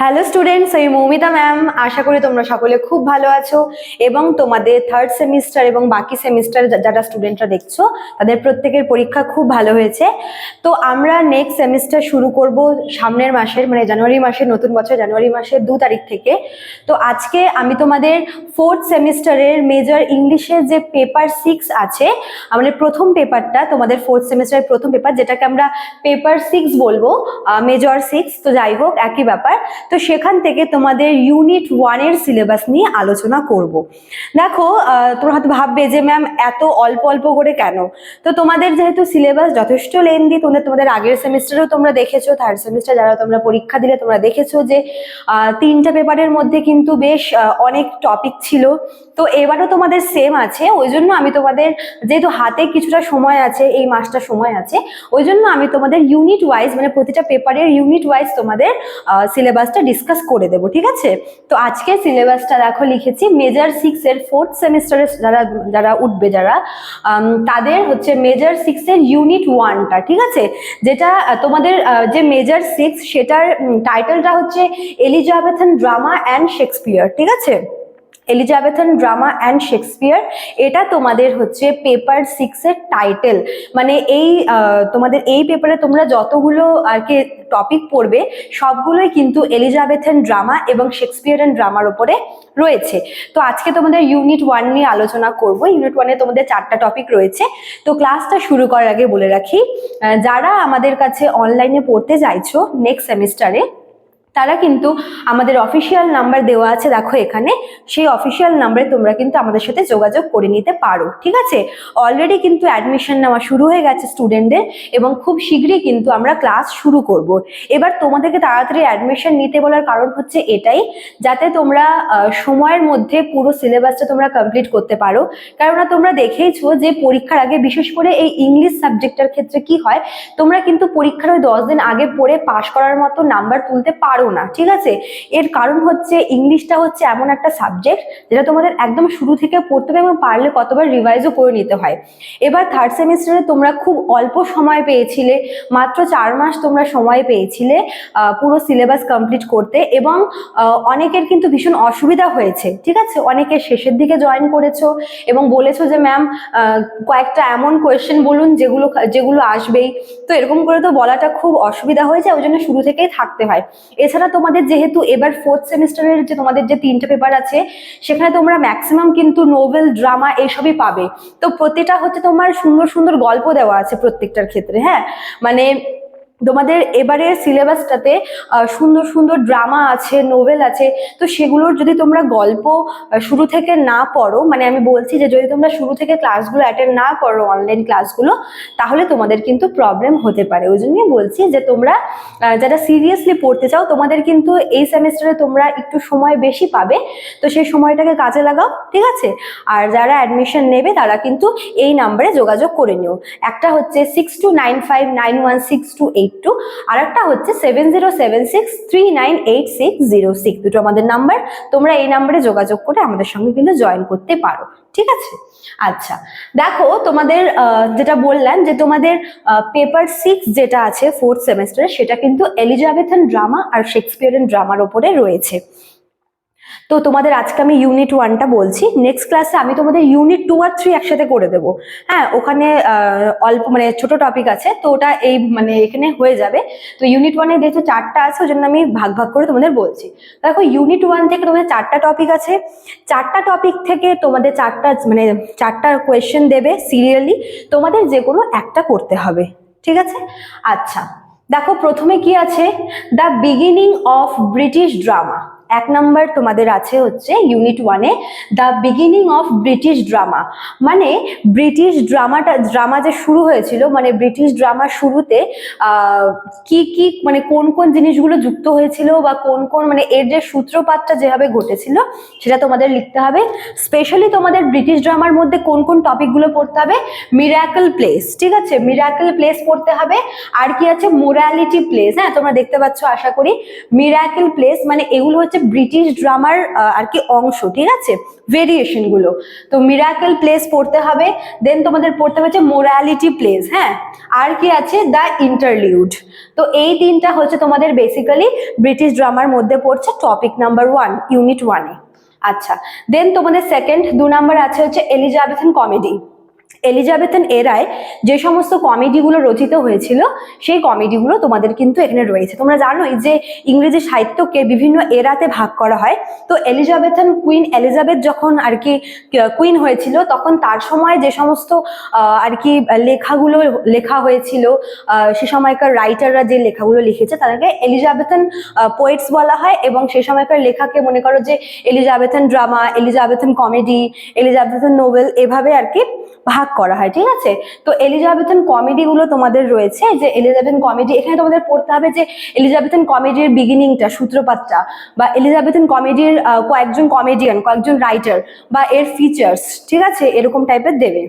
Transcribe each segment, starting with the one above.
Hello students আমি Moumita ma'am আশা করি তোমরা সকলে খুব ভালো আছো এবং তোমাদের থার্ড সেমিস্টার এবং বাকি সেমিস্টার যারা স্টুডেন্টরা দেখছ, তাদের প্রত্যেকের পরীক্ষা খুব ভালো হয়েছে। তো আমরা নেক্সট সেমিস্টার শুরু করব সামনের মাসের মানে জানুয়ারি মাসের, নতুন বছর জানুয়ারি মাসের দু তারিখ থেকে। তো আজকে আমি তোমাদের ফোর্থ সেমিস্টারের মেজর ইংলিশের যে পেপার সিক্স আছে, আমাদের প্রথম পেপারটা তোমাদের ফোর্থ সেমিস্টারের প্রথম পেপার যেটাকে আমরা পেপার সিক্স বলব মেজর সিক্স তো যাই হোক, একই ব্যাপার। তো সেখান থেকে তোমাদের ইউনিট ওয়ানের সিলেবাস নিয়ে আলোচনা করব। দেখো তোমরা হয়তো ভাববে যে ম্যাম এত অল্প অল্প করে কেন? তো তোমাদের যেহেতু সিলেবাস যথেষ্ট লেন্দি তোমাদের তোমাদের আগের সেমিস্টারেও তোমরা দেখেছ থার্ড সেমিস্টার যারা তোমরা পরীক্ষা দিলে তোমরা দেখেছ যে তিনটা পেপারের মধ্যে কিন্তু বেশ অনেক টপিক ছিল। তো এবারও তোমাদের সেম আছে, ওই জন্য আমি তোমাদের যেহেতু হাতে কিছুটা সময় আছে, এই মাসটা সময় আছে, ওই জন্য আমি তোমাদের ইউনিট ওয়াইজ মানে প্রতিটা পেপারের ইউনিট ওয়াইজ তোমাদের সিলেবাসটা ডিসকাস করে দেবো, ঠিক আছে? তো আজকে সিলেবাসটা দেখো লিখেছি মেজার সিক্সের ফোর্থ সেমিস্টারে যারা যারা উঠবে যারা তাদের হচ্ছে মেজর সিক্সের ইউনিট ওয়ানটা ঠিক আছে? যেটা তোমাদের যে মেজার সিক্স সেটার টাইটেলটা হচ্ছে এলিজাবেথন ড্রামা অ্যান্ড শেক্সপিয়ার ঠিক আছে? Elizabethan drama and Shakespeare. এটা তোমাদের হচ্ছে পেপার সিক্সের টাইটেল মানে এই তোমাদের এই পেপারে তোমরা যতগুলো আর কি টপিক পড়বে, সবগুলোই কিন্তু এলিজাবেথন ড্রামা এবং শেক্সপিয়ারেন ড্রামার ওপরে রয়েছে। তো আজকে তোমাদের ইউনিট ওয়ান নিয়ে আলোচনা করব। ইউনিট ওয়ানে তোমাদের চারটা টপিক রয়েছে। তো ক্লাসটা শুরু করার আগে বলে রাখি যারা আমাদের কাছে অনলাইনে পড়তে চাইছো নেক্সট সেমিস্টারে তারা কিন্তু আমাদের অফিসিয়াল নাম্বার দেওয়া আছে, দেখো এখানে। সেই অফিসিয়াল নাম্বারে তোমরা কিন্তু আমাদের সাথে যোগাযোগ করে নিতে পারো, ঠিক আছে? অলরেডি কিন্তু অ্যাডমিশন নেওয়া শুরু হয়ে গেছে স্টুডেন্টদের এবং খুব শীঘ্রই কিন্তু আমরা ক্লাস শুরু করব। এবার তোমাদেরকে তাড়াতাড়ি অ্যাডমিশন নিতে বলার কারণ হচ্ছে এটাই, যাতে তোমরা সময়ের মধ্যে পুরো সিলেবাসটা তোমরা কমপ্লিট করতে পারো। কেননা তোমরা দেখেইছো যে পরীক্ষার আগে বিশেষ করে এই ইংলিশ সাবজেক্টের ক্ষেত্রে কি হয়, তোমরা কিন্তু পরীক্ষার ওই দশ দিন আগে পড়ে পাশ করার মতো নাম্বার তুলতে পারো না ঠিক আছে? এর কারণ হচ্ছে ইংলিশটা হচ্ছে এমন একটা সাবজেক্ট যেটা তোমাদের একদম শুরু থেকে পড়তে হবে এবং পারলে কতবার রিভাইজও করে নিতে হয়। এবার থার্ড সেমিস্টারে তোমরা খুব অল্প সময় পেয়েছিলে, মাত্র চার মাস তোমরা সময় পেয়েছিলে পুরো সিলেবাস কমপ্লিট করতে এবং অনেকের কিন্তু ভীষণ অসুবিধা হয়েছে, ঠিক আছে? অনেকে শেষের দিকে জয়েন করেছ এবং বলেছ যে ম্যাম কয়েকটা এমন কোয়েশ্চেন বলুন যেগুলো যেগুলো আসবেই। তো এরকম করে তো বলাটা খুব অসুবিধা হয়ে যায়, ওই জন্য শুরু থেকেই থাকতে হয়। এছাড়া তোমাদের যেহেতু এবার ফোর্থ সেমিস্টারের যে তোমাদের যে তিনটে পেপার আছে, সেখানে তোমরা ম্যাক্সিমাম কিন্তু নোভেল ড্রামা এইসবই পাবে। তো প্রতিটা হচ্ছে তোমার সুন্দর সুন্দর গল্প দেওয়া আছে প্রত্যেকটার ক্ষেত্রে হ্যাঁ? মানে তোমাদের এবারের সিলেবাসটাতে সুন্দর সুন্দর ড্রামা আছে নোভেল আছে, তো সেগুলোর যদি তোমরা গল্প শুরু থেকে না পড়ো মানে আমি বলছি যে যদি তোমরা শুরু থেকে ক্লাসগুলো অ্যাটেন্ড না করো অনলাইন ক্লাসগুলো তাহলে তোমাদের কিন্তু প্রবলেম হতে পারে। ওই জন্যই বলছি যে তোমরা যারা সিরিয়াসলি পড়তে চাও, তোমাদের কিন্তু এই সেমিস্টারে তোমরা একটু সময় বেশি পাবে, তো সেই সময়টাকে কাজে লাগাও, ঠিক আছে? আর যারা অ্যাডমিশন নেবে, তারা কিন্তু এই নাম্বারে যোগাযোগ করে নিও। একটা হচ্ছে six two nine five nine one six two eight two আর একটা হচ্ছে seven zero seven six three nine eight six zero six দুটো আমাদের নাম্বার তোমরা এই নাম্বারে যোগাযোগ করে আমাদের সঙ্গে কিন্তু জয়েন করতে পারো। ঠিক আছে? আচ্ছা দেখো তোমাদের যেটা বললাম যে তোমাদের পেপার সিক্স যেটা আছে ফোর্থ সেমেস্টারে সেটা কিন্তু এলিজাবেথন ড্রামা আর শেক্সপিয়ারেন ড্রামার ওপরে রয়েছে। তো তোমাদের আজকে আমি ইউনিট ওয়ানটা বলছি। নেক্সট ক্লাসে আমি তোমাদের ইউনিট টু আর থ্রি একসাথে করে দেবো। হ্যাঁ ওখানে অল্প মানে ছোট টপিক আছে, তো ওটা এই মানে এখানে হয়ে যাবে। তো ইউনিট ওয়ানে যেহেতু চারটা আছে, ওই জন্য আমি ভাগ ভাগ করে তোমাদের বলছি। দেখো ইউনিট ওয়ান থেকে তোমাদের চারটা টপিক আছে। চারটা টপিক থেকে তোমাদের চারটা মানে চারটা কোয়েশ্চেন দেবে সিরিয়ালি তোমাদের যে কোনো একটা করতে হবে। ঠিক আছে? আচ্ছা দেখো প্রথমে কি আছে? The beginning of British drama এক নাম্বার তোমাদের আছে হচ্ছে ইউনিট ওয়ানে the beginning of British drama মানে ব্রিটিশ ড্রামাটা ড্রামা যে শুরু হয়েছিল মানে ব্রিটিশ ড্রামার শুরুতে কি কি মানে কোন কোন জিনিসগুলো যুক্ত হয়েছিল বা কোন কোন মানে এর যে সূত্রপাতটা যেভাবে ঘটেছিল, সেটা তোমাদের লিখতে হবে। স্পেশালি তোমাদের ব্রিটিশ ড্রামার মধ্যে কোন কোন টপিকগুলো পড়তে হবে? মিরাকল প্লেস ঠিক আছে? মিরাকল প্লেস পড়তে হবে। আর কি আছে? মোরালিটি প্লেস হ্যাঁ তোমরা দেখতে পাচ্ছ, আশা করি। মিরাকল প্লেস মানে এগুলো হচ্ছে ব্রিটিশ ড্রামার আর কি অংশ, ঠিক আছে? ভেরিয়েশনগুলো। তো মিরাকেল প্লেস পড়তে হবে দেন তোমাদের পড়তে হবে মোরালিটি প্লেস হ্যাঁ? আর কি আছে? দ্য ইন্টারলিউড তো এই তিনটা হচ্ছে তোমাদের বেসিক্যালি ব্রিটিশ ড্রামার মধ্যে পড়ছে টপিক নাম্বার ওয়ান ইউনিট ওয়ানে আচ্ছা দেন তোমাদের সেকেন্ড দু নাম্বার আছে হচ্ছে এলিজাবেথন কমেডি এলিজাবেথন এরায় যে সমস্ত কমেডিগুলো রচিত হয়েছিল, সেই কমেডিগুলো তোমাদের কিন্তু এখানে রয়েছে। তোমরা জানোই যে ইংরেজি সাহিত্যকে বিভিন্ন এরাতে ভাগ করা হয়, তো এলিজাবেথন কুইন এলিজাবেথ যখন আর কি কুইন হয়েছিল, তখন তার সময় যে সমস্ত আর কি লেখাগুলো, লেখা হয়েছিল সে সময়কার রাইটাররা যে লেখাগুলো লিখেছে, তাদেরকে এলিজাবেথন পোয়েটস বলা হয় এবং সে সময়কার লেখাকে মনে করো যে Elizabethan drama Elizabethan comedy Elizabethan novel এভাবে আর কি ভাগ করা হয়, ঠিক আছে? তো এলিজাবেথন কমেডিগুলো তোমাদের রয়েছে, যে এলিজাবেথন কমেডি এখানে তোমাদের পড়তে হবে যে এলিজাবেথন কমেডির বিগিনিংটা সূত্রপাতটা, বা এলিজাবেথন কমেডির কয়েকজন কমেডিয়ান কয়েকজন রাইটার বা এর ফিচার্স ঠিক আছে? এরকম টাইপের দেবে।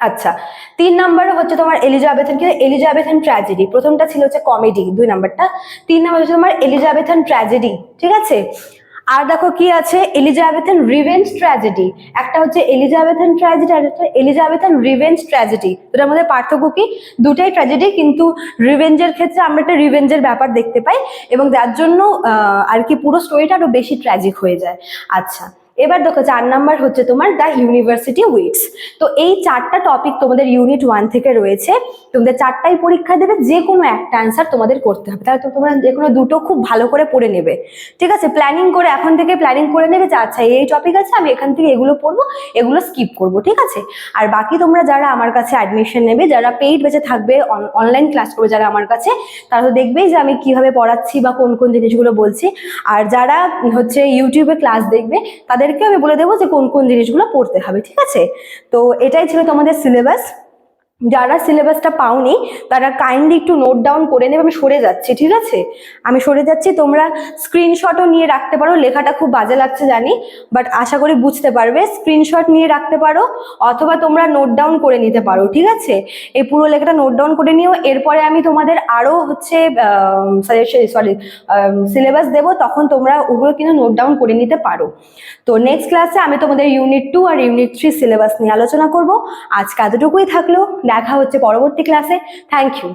আচ্ছা তিন নম্বরে হচ্ছে তোমার এলিজাবেথন কি? এলিজাবেথন ট্র্যাজেডি প্রথমটা ছিল হচ্ছে কমেডি দুই নাম্বারটা তিন নাম্বার হচ্ছে তোমার এলিজাবেথন ট্র্যাজেডি ঠিক আছে? আর দেখো কি আছে? এলিজাবেথন রিভেঞ্জ ট্র্যাজেডি একটা হচ্ছে এলিজাবেথন ট্র্যাজেডি আর একটা এলিজাবেথন রিভেঞ্জ ট্র্যাজেডি দুটার মধ্যে পার্থক্য কি? দুটাই ট্র্যাজেডি কিন্তু রিভেঞ্জের ক্ষেত্রে আমরা একটা রিভেঞ্জের ব্যাপার দেখতে পাই এবং যার জন্য আর কি পুরো স্টোরিটা আরও বেশি ট্র্যাজিক হয়ে যায়। আচ্ছা। এবার দেখো চার নাম্বার হচ্ছে তোমার দ্য ইউনিভার্সিটি উইটস তো এই চারটা টপিক তোমাদের ইউনিট ওয়ান থেকে রয়েছে। তোমাদের চারটাই পরীক্ষা দেবে যে কোনো একটা অ্যান্সার তোমাদের করতে হবে। তাহলে তোমরা যে কোনো দুটো খুব ভালো করে পড়ে নেবে। ঠিক আছে? প্ল্যানিং করে, এখন থেকে প্ল্যানিং করে নেবে যে আচ্ছা এই টপিক আছে, আমি এখান থেকে এগুলো পড়ব, এগুলো স্কিপ করব। ঠিক আছে? আর বাকি তোমরা যারা আমার কাছে অ্যাডমিশন নেবে, যারা পেইড বেঁচে থাকবে অনলাইন ক্লাস করবে যারা আমার কাছে, তারা তো দেখবেই যে আমি কীভাবে পড়াচ্ছি বা কোন কোন জিনিসগুলো বলছি। আর যারা হচ্ছে ইউটিউবে ক্লাস দেখবে তাদেরকে আমি বলে দেবো যে কোন কোন জিনিসগুলো পড়তে হবে, ঠিক আছে? তো এটাই ছিল তোমাদের সিলেবাস যারা সিলেবাসটা পাওনি, তারা কাইন্ডলি একটু নোট ডাউন করে নেবে, আমি সরে যাচ্ছি, ঠিক আছে? আমি সরে যাচ্ছি, তোমরা স্ক্রিনশটও নিয়ে রাখতে পারো, লেখাটা খুব বাজে লাগছে জানি বাট আশা করি বুঝতে পারবে স্ক্রিনশট নিয়ে রাখতে পারো, অথবা তোমরা নোট ডাউন করে নিতে পারো, ঠিক আছে? এই পুরো লেখাটা নোট ডাউন করে নিও, এরপরে আমি তোমাদের আরও হচ্ছে সরি সিলেবাস দেবো, তখন তোমরা ওগুলো কিন্তু নোট ডাউন করে নিতে পারো। তো নেক্সট ক্লাসে আমি তোমাদের ইউনিট টু আর ইউনিট থ্রি সিলেবাস নিয়ে আলোচনা করব। আজকে এতটুকুই থাকল দেখা হচ্ছে পরবর্তী ক্লাসে থ্যাংক ইউ